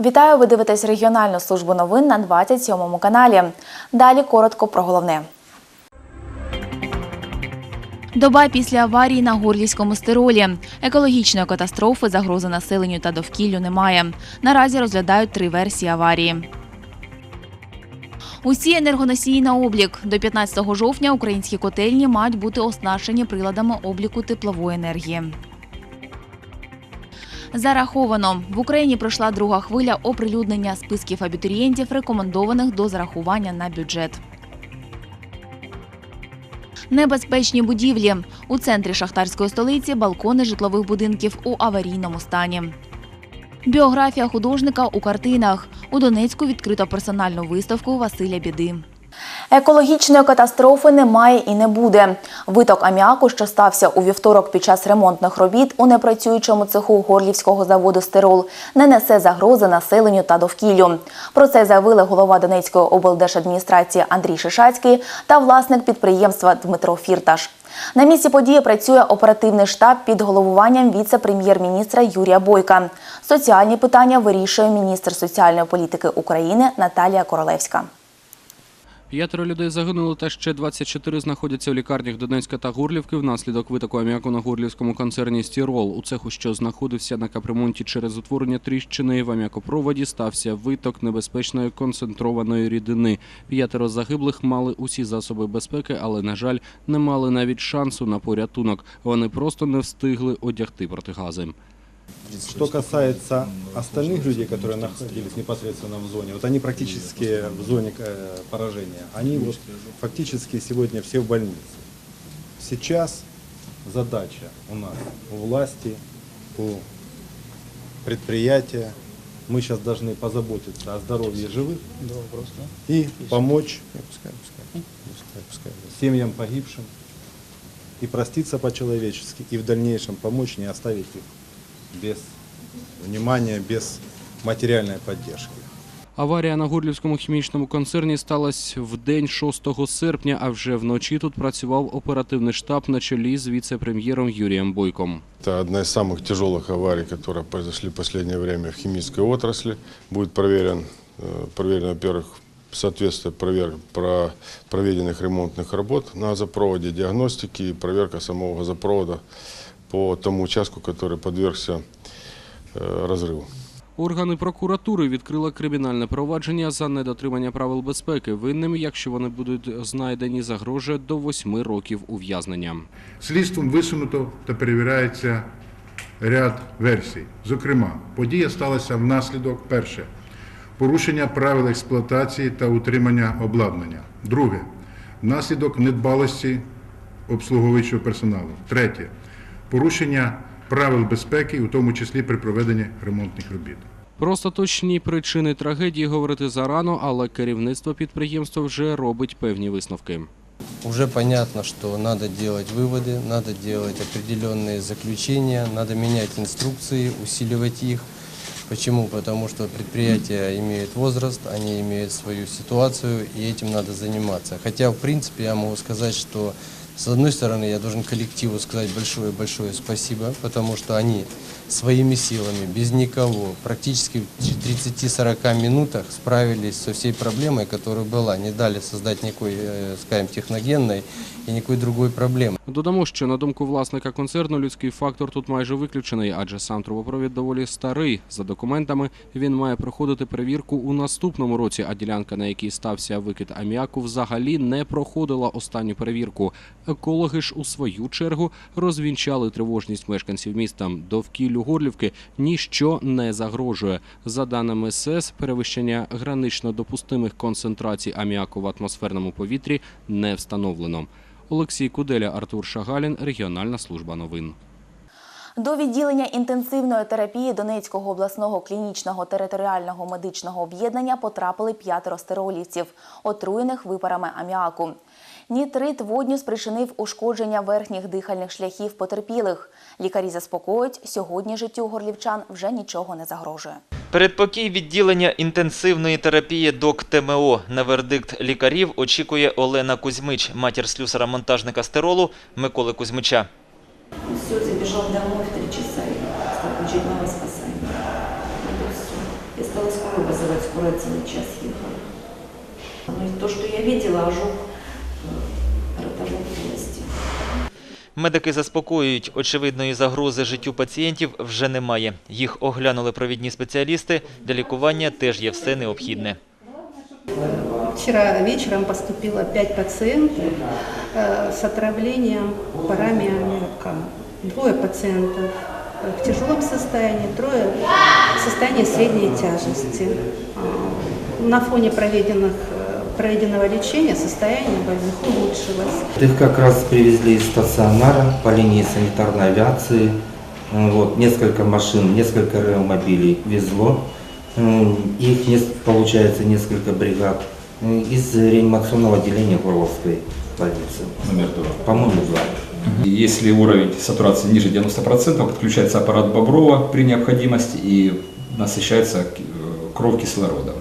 Вітаю! Ви дивитесь регіональну службу новин на 27 каналі. Далі коротко про головне. Доба після аварії на Горлівському стиролі. Екологічної катастрофи, загрози населенню та довкіллю немає. Наразі розглядають три версії аварії. Усі енергоносії на облік. До 15 жовтня українські котельні мають бути оснащені приладами обліку теплової енергії. Зараховано в Україні пройшла друга хвиля оприлюднення списків абітурієнтів, рекомендованих до зарахування на бюджет. Небезпечні будівлі у центрі шахтарської столиці балкони житлових будинків у аварійному стані. Біографія художника у картинах. У Донецьку відкрито персональну виставку Василя Біди. Екологічної катастрофи немає і не буде. Виток аміаку, що стався у вівторок під час ремонтних робіт у непрацюючому цеху Горлівського заводу Стирол, не несе загрози населенню та довкіллю. Про це заявили голова Донецької облдержадміністрації Андрій Шишацький та власник підприємства Дмитро Фірташ. На місці події працює оперативний штаб під головуванням віце-прем'єр-міністра Юрія Бойка. Соціальні питання вирішує міністр соціальної політики України Наталія Королевська. П'ятеро людей загинули та ще 24 знаходяться у лікарнях Донецька та Горлівки внаслідок витоку аміаку на горлівському концерні «Стірол». У цеху, що знаходився на капремонті через утворення тріщини в аміакопроводі, стався виток небезпечної концентрованої рідини. П'ятеро загиблих мали усі засоби безпеки, але, на жаль, не мали навіть шансу на порятунок. Вони просто не встигли одягти протигази. Что касается остальных людей, которые находились непосредственно в зоне, вот они практически в зоне э, поражения, они вот фактически сегодня все в больнице. Сейчас задача у нас, у власти, у предприятия, мы сейчас должны позаботиться о здоровье живых и помочь семьям погибшим. И проститься по-человечески, и в дальнейшем помочь не оставить их без внимания, без материальной поддержки. Аварія на Горлівському хімічному концерні сталася в день 6 серпня, а вже вночі тут працював оперативний штаб на чолі з віце-прем'єром Юрієм Бойком. Это одна из самых тяжелых аварий, которые произошли в последнее время в химической отрасли. Будет проверен, э, проверено, во-первых, соответствие провер, про проведенных ремонтных работ на газопроводе, диагностики и проверка самого газопровода по тому участку, который подвергся э, разрыву. Органи прокуратури відкрили кримінальне провадження за недотримання правил безпеки. Винним, якщо вони будуть знайдені, загрожує до 8 років ув'язнення. Слідством висунуто та перевіряється ряд версій. Зокрема, подія сталася внаслідок перше порушення правил експлуатації та утримання обладнання. Друге внаслідок недбалості обслуговуючого персоналу. Третє порушення правил безпеки, у тому числі при проведенні ремонтних робіт. Про остаточні причини трагедії говорити зарано, але керівництво підприємства вже робить певні висновки. Уже понятно, что надо делать выводы, надо делать определенные заключения, надо менять инструкции, усиливать их. Почему? Потому что предприятия имеют возраст, они имеют свою ситуацию, и этим надо заниматься. Хотя, в принципе, я могу сказать, что с одной стороны, я должен коллективу сказать большое-большое спасибо, потому что они своими силами, без никого, практически в 30-40 минутах справились со всей проблемой, которая была. Не дали создать никакой, э, скажем, техногенной и никакой другой проблемы. Додамо, що на думку власника концерну, людський фактор тут майже виключений, адже сам трубопровід доволі старий. За документами він має проходити перевірку у наступному році, а ділянка, на якій стався викид аміаку, взагалі не проходила останню перевірку. Екологи ж у свою чергу розвінчали тривожність мешканців міста. Довкіллю Горлівки ніщо не загрожує. За даними СЕС, перевищення гранично допустимих концентрацій аміаку в атмосферному повітрі не встановлено. Олексій Куделя, Артур Шагалін, Регіональна служба новин. До відділення інтенсивної терапії Донецького обласного клінічного територіального медичного об'єднання потрапили п'ятеро стеролівців, отруєних випарами аміаку. Нітрит водню спричинив ушкодження верхніх дихальних шляхів потерпілих. Лікарі заспокоюють, сьогодні життю горлівчан вже нічого не загрожує. Передпокій відділення інтенсивної терапії ДОК ТМО на вердикт лікарів очікує Олена Кузьмич, матір слюсара-монтажника стеролу Миколи Кузьмича. Все, забежал домой в три часа и стал очередного спасания. И вот всё. И осталось час ехали. Ну и то, что я видела, ожог Медики заспокоюють, очевидної загрози життю пацієнтів вже немає. Їх оглянули провідні спеціалісти. Для лікування теж є все необхідне. Вчера вечером поступило пять пациентов э, с отравлением парами аммиака. Двое пациентов э, в тяжелом состоянии, трое в состоянии средней тяжести. А, На фоне проведенных, Э, проведенного лечения состояние больных улучшилось. Их как раз привезли из стационара по линии санитарной авиации. Э, Вот, несколько машин, несколько реомобилей везло. М, Их, нес- получается, несколько бригад э, из реанимационного отделения Горловской больницы. Номер два. По-моему, два. Если уровень сатурации ниже 90%, подключается аппарат Боброва при необходимости и насыщается э, кровь кислородом.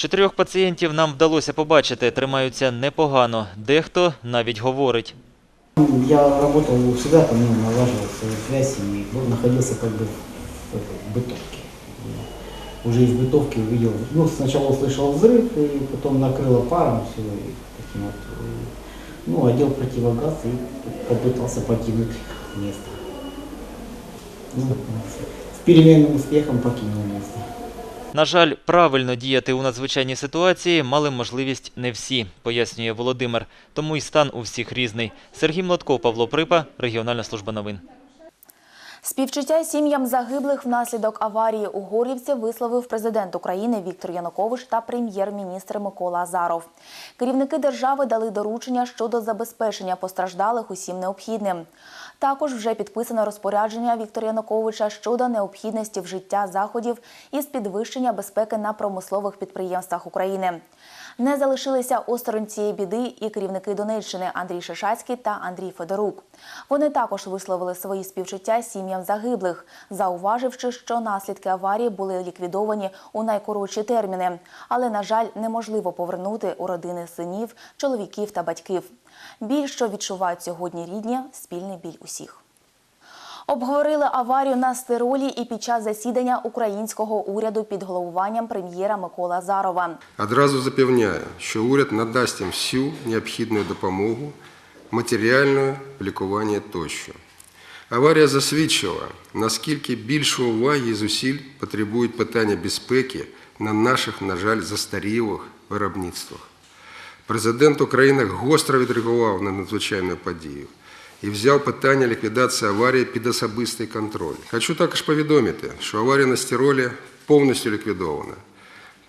Чотирьох пацієнтів нам вдалося побачити, тримаються непогано. Дехто навіть говорить. Я работал всегда, там, ну, налаживал свою связь и ну, находился как бы в, этой, в бытовке. И Уже из бытовки увидел, ну, сначала услышал взрыв, и потом накрыло паром все, и таким вот, э, ну, одел противогаз и попытался покинуть место. Ну, с переменным успехом покинул место. На жаль, правильно діяти у надзвичайній ситуації мали можливість не всі, пояснює Володимир. Тому й стан у всіх різний. Сергій Млотков, Павло Припа, Регіональна служба новин. Співчуття сім'ям загиблих внаслідок аварії у Горлівці висловив президент України Віктор Янукович та прем'єр-міністр Микола Азаров. Керівники держави дали доручення щодо забезпечення постраждалих усім необхідним. Також вже підписано розпорядження Віктора Януковича щодо необхідності вжиття заходів із підвищення безпеки на промислових підприємствах України. Не залишилися осторонь цієї біди і керівники Донеччини Андрій Шишацький та Андрій Федорук. Вони також висловили свої співчуття сім'ям загиблих, зауваживши, що наслідки аварії були ліквідовані у найкоротші терміни, але, на жаль, неможливо повернути у родини синів, чоловіків та батьків. Біль, що відчувають сьогодні рідні, спільний біль усіх. Обговорили аварію на стиролі і під час засідання українського уряду під головуванням прем'єра Миколи Азарова. Одразу запевняю, що уряд надасть їм всю необхідну допомогу, матеріальну, лікування тощо. Аварія засвідчила, наскільки більше уваги і зусиль потребують питання безпеки на наших, на жаль, застарілих виробництвах. Президент України гостро відреагував на надзвичайну подію і взяв питання ліквідації аварії під особистий контроль. Хочу також повідомити, що аварія на стіролі повністю ліквідована.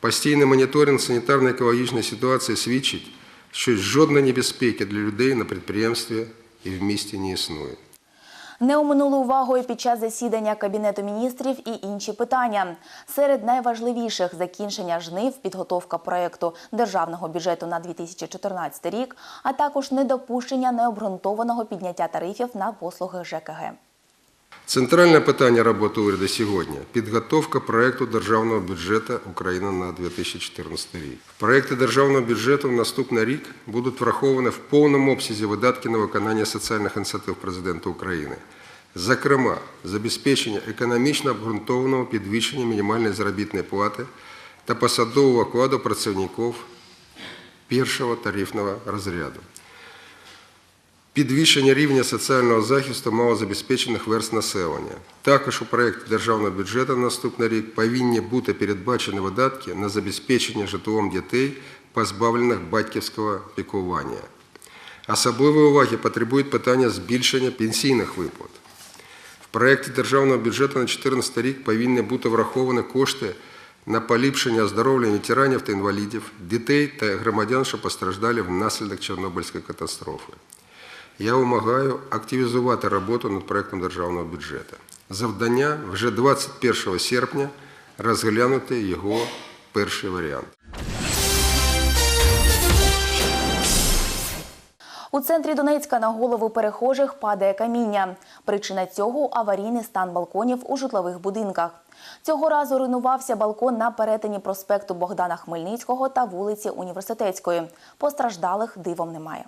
Постійний моніторинг санітарно-екологічної ситуації свідчить, що жодної небезпеки для людей на підприємстві і в місті не існує. Не оминули увагою під час засідання Кабінету міністрів і інші питання. Серед найважливіших – закінчення жнив, підготовка проєкту державного бюджету на 2014 рік, а також недопущення необґрунтованого підняття тарифів на послуги ЖКГ. Центральне питання роботи уряду сьогодні – підготовка проєкту державного бюджету України на 2014 рік. В проєкті державного бюджету в наступний рік будуть враховані в повному обсязі видатки на виконання соціальних ініціатив президента України. Зокрема, забезпечення економічно обґрунтованого підвищення мінімальної заробітної плати та посадового окладу працівників першого тарифного розряду. Підвищення рівня соціального захисту малозабезпечених верст населення. Також у проєкті державного бюджету на наступний рік повинні бути передбачені видатки на забезпечення житлом дітей, позбавлених батьківського піклування. Особливої уваги потребують питання збільшення пенсійних виплат. В проєкті державного бюджету на 2014 рік повинні бути враховані кошти на поліпшення оздоровлення ветеранів та інвалідів, дітей та громадян, що постраждали внаслідок Чорнобильської катастрофи. Я вимагаю активізувати роботу над проєктом державного бюджету. Завдання вже 21 серпня розглянути його перший варіант. У центрі Донецька на голову перехожих падає каміння. Причина цього – аварійний стан балконів у житлових будинках. Цього разу руйнувався балкон на перетині проспекту Богдана Хмельницького та вулиці Університетської. Постраждалих дивом немає.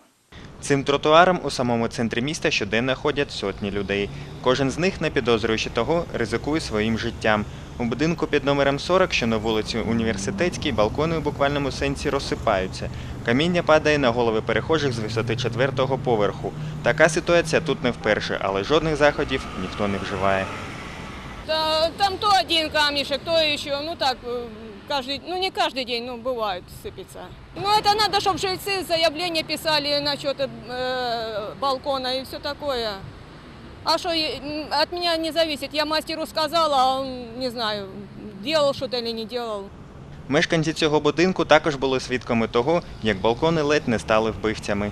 Цим тротуаром у самому центрі міста щоденно ходять сотні людей. Кожен з них, не підозрюючи того, ризикує своїм життям. У будинку під номером 40, що на вулиці Університетській, балкони у буквальному сенсі розсипаються. Каміння падає на голови перехожих з висоти четвертого поверху. Така ситуація тут не вперше, але жодних заходів ніхто не вживає. Там то один камешек, то еще, ну так, каждый, ну не каждый день, ну бывает, сыпется. Ну это надо, чтобы жильцы заявление писали насчет э, балкона и все такое. А что от меня не зависит, я мастеру сказала, а он, не знаю, делал что-то или не делал. Мешканці цього будинку також були свідками того, як балкони ледь не стали вбивцями.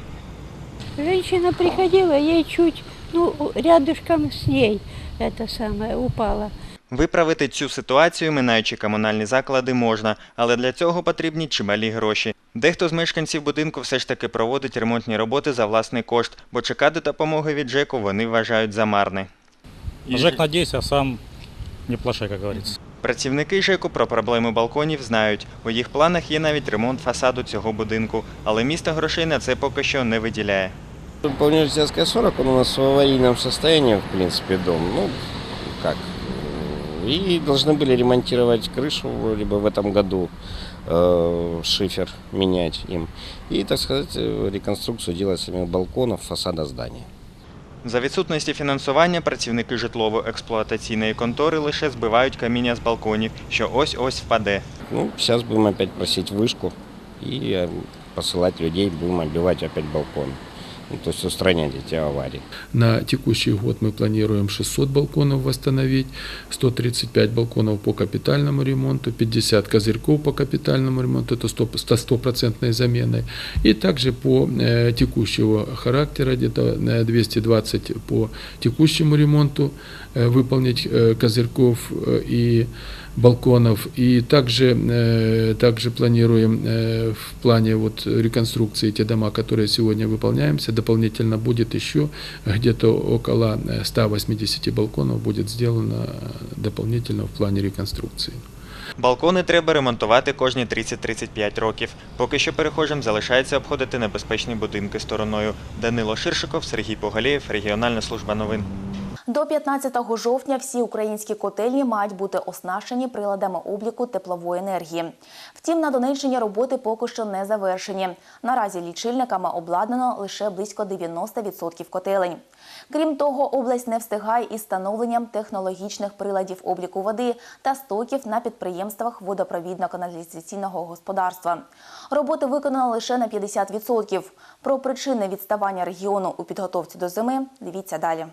Женщина приходила, ей чуть, ну, рядышком с ней это самое упало. Виправити цю ситуацію, минаючи комунальні заклади, можна, але для цього потрібні чималі гроші. Дехто з мешканців будинку все ж таки проводить ремонтні роботи за власний кошт, бо чекати допомоги від ЖЕКу вони вважають за марне. Жек а сам не плашай, как говорится. Працівники ЖЕКу про проблеми балконів знають. У їх планах є навіть ремонт фасаду цього будинку, але місто грошей на це поки що не виділяє. По университетской 40 он у нас в аварийном состоянии, в принципе, дом. Ну, как. И должны были ремонтировать крышу либо в этом году, э, шифер менять им. И, так сказать, э, реконструкцию делать самих балконов, фасада здания. За відсутності фінансування працівники житлово-експлуатаційної контори лише збивають каміння з балконів, що ось-ось впаде. Ну, сейчас будем опять просить вышку и э, посылать людей, будем оббивать опять балкон. Ну, то есть устранять эти аварии. На текущий год мы планируем 600 балконов восстановить, 135 балконов по капитальному ремонту, 50 козырьков по капитальному ремонту, это 100%, 100% заменой. И также по э, текущего характера, где-то э, 220 по текущему ремонту э, выполнить э, козырьков э, и балконов. И также, э, также планируем э, в плане вот реконструкции те дома, которые сегодня выполняемся, дополнительно будет еще где-то около э, 180 балконов будет сделано э, дополнительно в плане реконструкции. Балкони треба ремонтувати кожні 30-35 років. Поки що перехожим залишається обходити небезпечні будинки стороною. Данило Ширшиков, Сергій Погалєєв, Регіональна служба новин. До 15 жовтня всі українські котельні мають бути оснащені приладами обліку теплової енергії. Втім, на Донеччині роботи поки що не завершені. Наразі лічильниками обладнано лише близько 90% котелень. Крім того, область не встигає із встановленням технологічних приладів обліку води та стоків на підприємствах водопровідно-каналізаційного господарства. Роботи виконано лише на 50%. Про причини відставання регіону у підготовці до зими дивіться далі.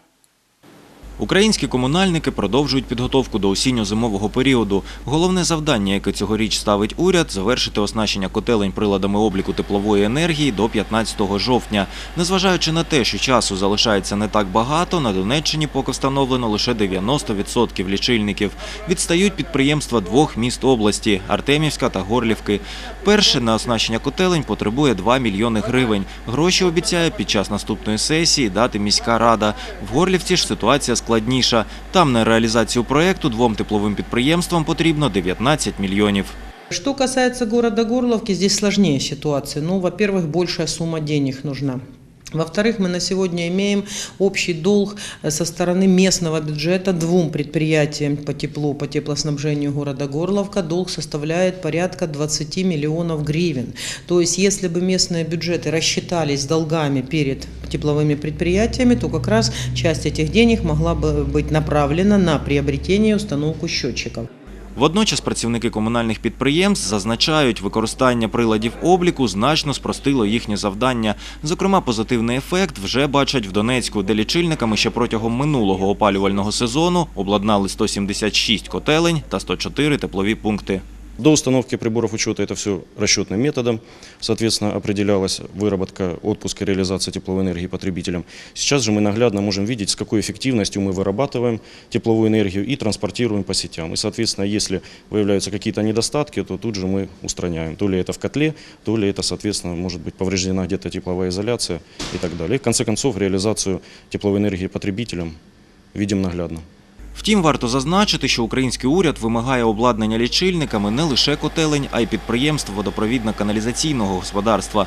Українські комунальники продовжують підготовку до осінньо-зимового періоду. Головне завдання, яке цьогоріч ставить уряд, завершити оснащення котелень приладами обліку теплової енергії до 15 жовтня. Незважаючи на те, що часу залишається не так багато, на Донеччині поки встановлено лише 90% лічильників. Відстають підприємства двох міст області – Артемівська та Горлівки. Перше на оснащення котелень потребує 2 мільйони гривень. Гроші обіцяє під час наступної сесії дати міська рада. В Горлівці ж ситуація складніша. Там на реалізацію проєкту двом тепловим підприємствам потрібно 19 мільйонів. Что касается города Горловки, здесь сложнее ситуация. Ну, во-первых, большая сумма денег нужна. Во-вторых, мы на сегодня имеем общий долг э, со стороны местного бюджета двум предприятиям по теплу, по теплоснабжению города Горловка. Долг составляет порядка 20 миллионов гривен. То есть, если бы местные бюджеты рассчитались долгами перед тепловыми предприятиями, то как раз часть этих денег могла бы быть направлена на приобретение и установку счетчиков. Водночас працівники комунальних підприємств зазначають, використання приладів обліку значно спростило їхнє завдання. Зокрема, позитивний ефект вже бачать в Донецьку, де лічильниками ще протягом минулого опалювального сезону обладнали 176 котелень та 104 теплові пункти. До установки приборов учета это все расчетным методом, соответственно, определялась выработка отпуска и реализация тепловой энергии потребителям. Сейчас же мы наглядно можем видеть, с какой эффективностью мы вырабатываем тепловую энергию и транспортируем по сетям. И, соответственно, если выявляются какие-то недостатки, то тут же мы устраняем. То ли это в котле, то ли это, соответственно, может быть повреждена где-то тепловая изоляция и так далее. И, в конце концов, реализацию тепловой энергии потребителям видим наглядно. Втім, варто зазначити, що український уряд вимагає обладнання лічильниками не лише котелень, а й підприємств водопровідно-каналізаційного господарства.